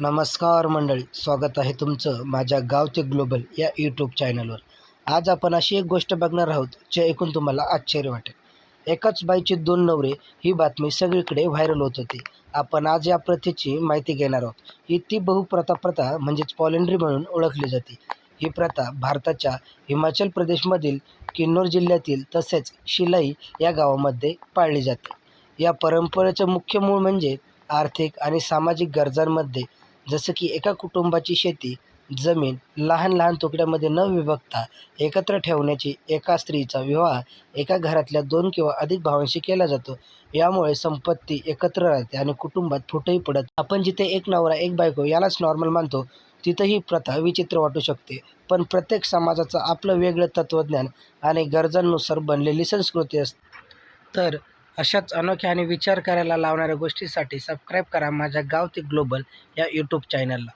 नमस्कार मंडळी स्वागत आहे तुमचं माझ्या गाव ते ग्लोबल या यूट्यूब चॅनलवर आज आपण अशी एक गोष्ट बघणार आहोत जे ऐकून तुम्हाला आश्चर्य वाटेल. एकाच बाईचे दोन नवरे ही बातमी सगळीकडे व्हायरल होत होती. आपण आज या प्रथेची माहिती घेणार आहोत. ही ती बहुप्रथा प्रथा म्हणजेच पॉलेंड्री म्हणून ओळखली जाते. ही प्रथा भारताच्या हिमाचल प्रदेशमधील किन्नौर जिल्ह्यातील तसेच शिलाई या गावामध्ये पाळली जाते. या परंपरेचं मुख्य मूळ म्हणजे आर्थिक आणि सामाजिक गरजांमध्ये जसं की एका कुटुंबाची शेती जमीन लहान लहान तुकड्यामध्ये न विभक्ता एकत्र ठेवण्याची एका स्त्रीचा विवाह एका घरातल्या दोन किंवा अधिक भावांशी केला जातो. यामुळे संपत्ती एकत्र राहते आणि कुटुंबात फुटही पडत आपण जिथे एक नवरा एक बायको यालाच नॉर्मल मानतो तिथं ही प्रथा विचित्र वाटू शकते. पण प्रत्येक समाजाचं आपलं वेगळं तत्त्वज्ञान आणि गरजांनुसार बनलेली संस्कृती असते. तर अशाच अनोख्या आणि विचार करायला लावणाऱ्या गोष्टीसाठी सबस्क्राईब करा माझ्या गावती ग्लोबल या यूट्यूब चॅनलला